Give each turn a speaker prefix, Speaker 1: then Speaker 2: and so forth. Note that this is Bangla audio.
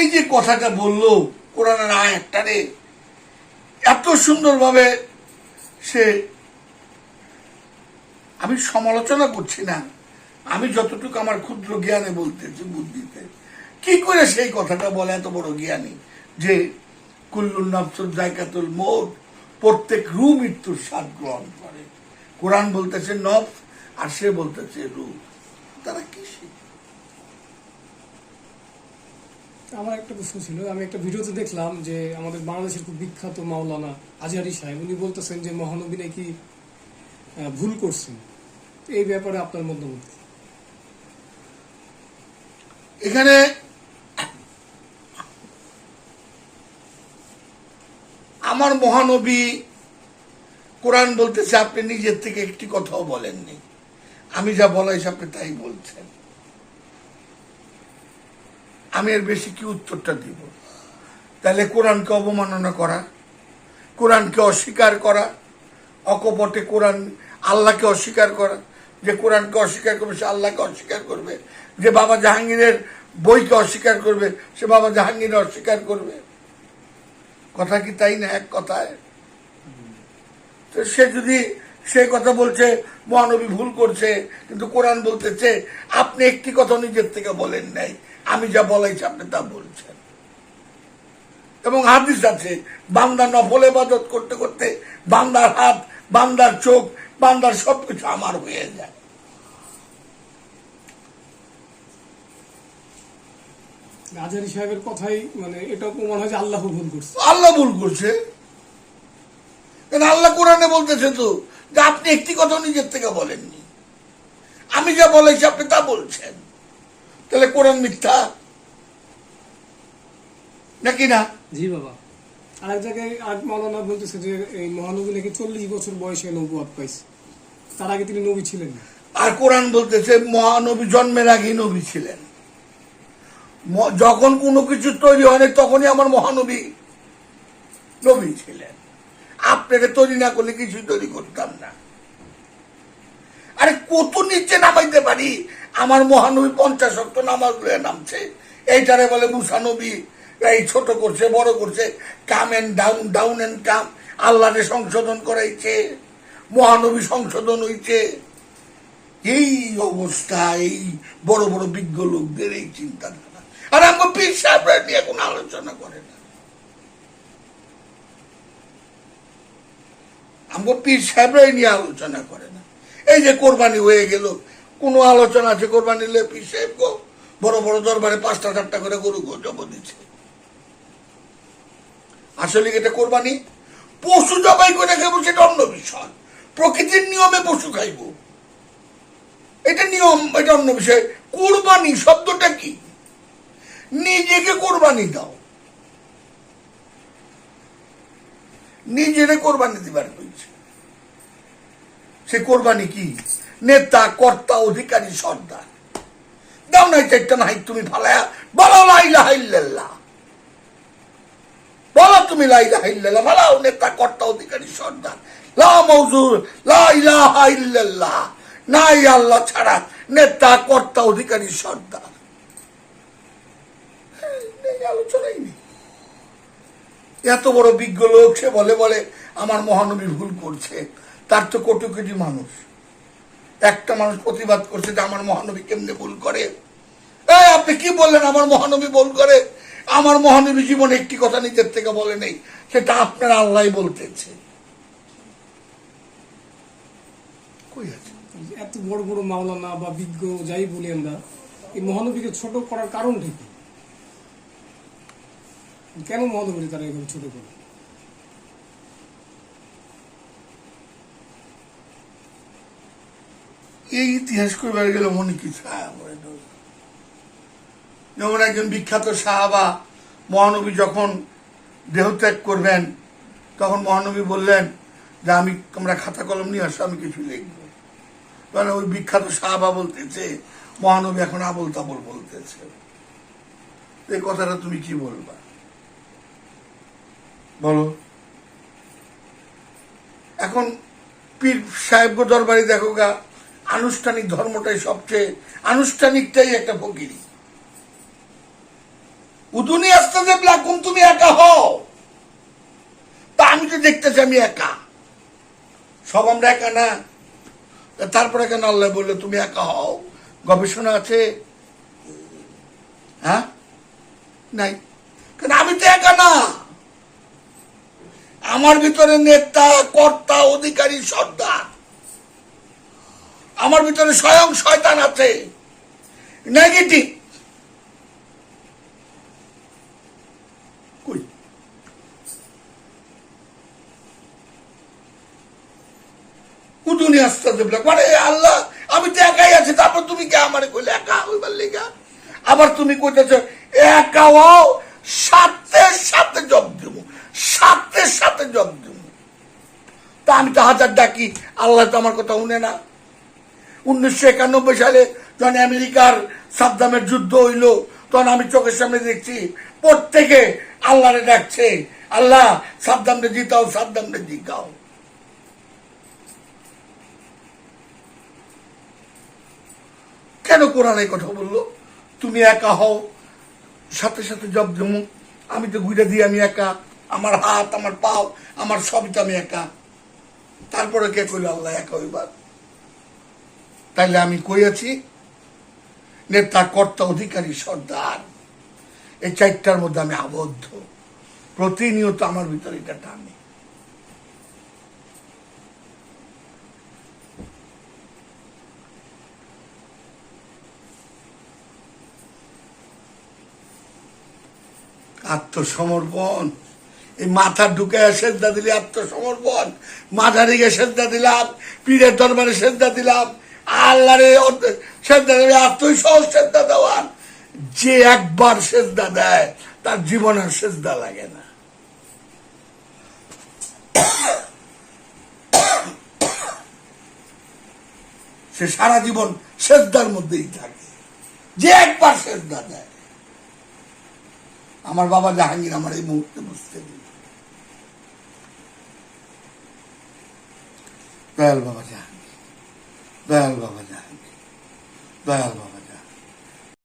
Speaker 1: এই যে কথাটা বলল কোরআনের আয়াতটা রে, এত সুন্দরভাবে সে, আমি সমালোচনা করছি না, আমি যতটুকু আমার ক্ষুদ্র জ্ঞানে বলতেছি, বুদ্ধিতে। কি করে সেই কথাটা বলে এত বড় জ্ঞানী? যে কুল্লুল নফসুল জায়কাতুল মোট প্রত্যেক রু মৃত্যুর স্বাদ গ্রহণ করে। কোরআন বলতেছে নফস, আর সে বলতেছে রু তারা কি শিখে?
Speaker 2: আমার একটা প্রশ্ন ছিল, আমি একটা ভিডিওতে দেখলাম যে আমাদের বাংলাদেশের খুব বিখ্যাত মাওলানা আজহারি সাহেব, উনি বলতেছেন যে মহানবী নাকি ভুল করছেন। এই ব্যাপারে আপনার মতামত
Speaker 1: এখানে আমার মহানবী কোরআন বলতেছে, আপনি নিজের থেকে একটি কথাও বলেননি। আমি যা বলাইছি, আপনি তাই বলছেন। আমি এর বেশি কি উত্তরটা দিব? তাহলে কোরআনকে অবমাননা করা, কোরআনকে অস্বীকার করা, অকপটে কোরআন আল্লাহকে অস্বীকার করা, যে কোরআনকে অস্বীকার করবে সে আল্লাহকে অস্বীকার করবে, যে বাবা জাহাঙ্গীরের বইকে অস্বীকার করবে সে বাবা জাহাঙ্গীর অস্বীকার করবে। কথা কি তাই না এক কথায়? তো সে যদি সে কথা বলছে, মহানবী ভুল করছে, কিন্তু কোরআন বলতেছে, আপনি একটি কথা নিজের থেকে বলেন নাই। আমি যা বলাইছি আপনি তা বলছেন। এবং হাদিস আছে বান্দা নফল এবাদত করতে করতে বান্দার হাত বান্দার চোখ বান্দার সবকিছু আমার হয়ে যায়।
Speaker 2: সাহেবের কথাই মানে এটাও প্রমাণ হয় যে আল্লাহ ভুল করছে।
Speaker 1: আল্লাহ ভুল করছে। কেন আল্লাহ কোরআনে বলতেছে তো যে আপনি একটি কথা নিজের থেকে বলেননি। আমি যা বলেছি আপনি তা বলছেন। তাহলে কোরআন মিথ্যা? নাকি না?
Speaker 2: জি বাবা। আরেক জায়গায় আজ মাওলানা বলতেছে যে এই মহানবী নাকি চল্লিশ বছর বয়সে নবুয়াদ পাইছে। তার আগে তিনি নবী ছিলেন না।
Speaker 1: আর কোরআন বলতেছে মহানবী জন্মের আগেই নবী ছিলেন। যখন কোনো কিছু তৈরি হয়নি তখনই আমার মহানবী নবী ছিলেন। আপনাকে তৈরি না করলে কিছুই তৈরি করতাম না। আরে কত নিচে নামাইতে পারি? আমার মহানবী পঞ্চাশ অক্ট নামাজ লয়ে নামছে। এইটারে বলে মুসানবী এই ছোট করছে, বড় করছে, come and down down and come, আল্লাহরে সংশোধন করাইছে, মহানবী সংশোধন হইছে। এই অবস্থা এই বড় বড় বিজ্ঞ লোকদের এই চিন্তাধারা আর আমার পীর সাহেবরা নিয়ে কোনো আলোচনা করে না। আমার পীর সাহেবরাই নিয়ে আলোচনা করে না। এই যে কোরবানি হয়ে গেল, কোনো আলোচনা আছে কোরবানি নিলে গো? বড় বড় দরবারে পাঁচটা চারটা করে গরু জব দিচ্ছে। আসলে এটা কোরবানি? পশু জবাই করে খাব সেটা অন্য বিষয়। প্রকৃতির নিয়মে পশু খাইবো। এটা নিয়ম, এটা অন্য বিষয়। কোরবানি শব্দটা কি? নিজেকে কোরবানি দাও। নিজেরে কোরবানি দিবার হয়েছে সে কোরবানি কি? নেতা, কর্তা, অধিকারী, সর্দার। দাও নাই চারটা নাই তুমি ফালায়া বলো লাইলা বলো তুমি লাইলা বলাও নেতা, কর্তা, অধিকারী, সর্দার। লা মৌজুর লা ইলাহা নাই আল্লাহ ছাড়া নেতা, কর্তা, অধিকারী, সর্দার। এত বড় বিজ্ঞ লোক, সে বলে বলে, আমার মহানবী ভুল করছে। তার তো কোটি কোটি মানুষ। একটা মানুষ প্রতিবাদ করছে যে আমার মহানবী কেমনে ভুল করে? আপনি কি বললেন আমার মহানবী ভুল করে? আমার মহানবী জীবনে একটি কথা নিজের থেকে বলে নেই, সেটা আপনার আল্লাহ বলতেছে।
Speaker 2: এত বড় বড় মাওলানা বা বিজ্ঞ যাই বলি আমরা, এই মহানবীকে ছোট করার কারণটা কি? কেন মহানবীকে তারা এভাবে ছোট করে?
Speaker 1: এই ইতিহাস করবার গেলে মনে কি যেমন একজন বিখ্যাত সাহাবা মহানবী যখন দেহত্যাগ করবেন, তখন মহানবী বললেন যে, আমি, তোমরা খাতা কলম নিয়ে আসো, আমি কিছু লিখব। মানে ওই বিখ্যাত সাহাবা বলতেছে, মহানবী এখন আবল তাবল বলতেছে এই কথাটা তুমি কি বলবা? বলো। এখন পীর সাহেব দরবারে দেখো গা আনুষ্ঠানিক ধর্মটাই সবচেয়ে, আনুষ্ঠানিকটাই একটা ফকিরি। উদুনি আসতে দেবলা কোন তুমি একা হও? তা আমি তো দেখতেছি আমি একা। সব আমরা একা না? তারপরে কেন আল্লাহ বলল, তুমি একা হও? গবেষণা আছে? হ্যাঁ? নাই। কারণ আমি তো একা না। আমার ভিতরে নেতা, কর্তা, অধিকারী, সর্দার। আমার ভিতরে স্বয়ং শয়তান আছে। নেগেটিভ আমি তো একাই আছি, তারপর তুমি কে আমার কইলে? আবার তুমি একা সাথে সাথে সাথে সাথে তা আমি তো হাজার ডাকি, আল্লাহ তো আমার কথা শুনে না। উনিশশো একানব্বই সালে যখন আমেরিকার সাদ্দামের যুদ্ধ হইল, তখন আমি চোখের সামনে দেখছি, প্রত্যেকে আল্লাহরে ডাকছে, আল্লাহ, সাদ্দামরে জিতাও সাদ্দামরে জিতাও কেন কোরআন এই কথা বলল? তুমি একা হও, সাথে সাথে জব জমু, আমি তো ঘুরে দিই আমি একা, আমার হাত, আমার পাও, আমার সবই তো আমি একা। তারপরে কে কইল, আল্লাহ একা হইবার? তাইলে আমি কইয়াছি নেতা, কর্তা, অধিকারী, সর্দার। এই চারটার মধ্যে আমি আবদ্ধ। প্রতিনিয়ত আমার ভিতরে এটা টানে। আত্মসমর্পণ। এই মাথা ঢুকে সেজদা দিলে, আত্মসমর্পণ। মাথা দিকে সেজদা দিলাম, পীরের দরবারে সেজদা দিলাম। আল্লাহরে সেজদা দিলে আত্মই সহজ সেজদা দেওয়ার যে একবার সেজদা দেয়, তার জীবনের সেজদা লাগে না। সে সারা জীবন সেজদার মধ্যেই থাকে। যে একবার সেজদা দেয়। আমার বাবা জাহাঙ্গীর আমার এই মুহূর্তে বুঝতে দিল দয়াল বাবা জাহাঙ্গীর। দয়াল বাবা জাহাঙ্গীর দয়াল বাবা